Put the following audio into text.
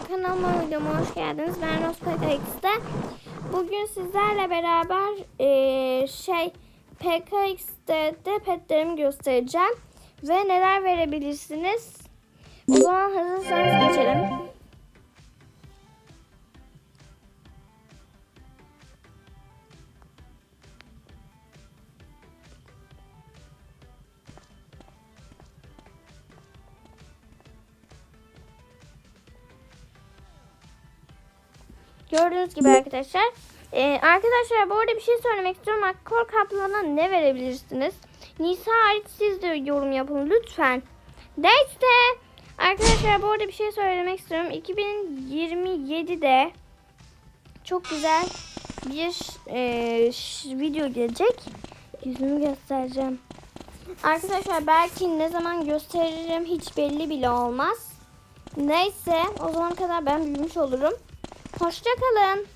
arkadaşlar kanalıma videoma hoş geldiniz. Ben Rospeka'x'te. Bugün sizlerle beraber eee, şey PKX'te de petlerimi göstereceğim. Ve neler verebilirsiniz. O zaman hazırsanız geçelim. Gördüğünüz gibi arkadaşlar. Ee, arkadaşlar bu arada bir şey söylemek istiyorum. Akkor kaplana ne verebilirsiniz? Nisa hariç siz de yorum yapın lütfen. Neyse. Arkadaşlar bu arada bir şey söylemek istiyorum. 2027'de çok güzel bir e, video gelecek. Yüzümü göstereceğim. Arkadaşlar belki ne zaman gösteririm hiç belli bile olmaz. Neyse o zaman kadar ben büyümüş olurum. Hoşçakalın.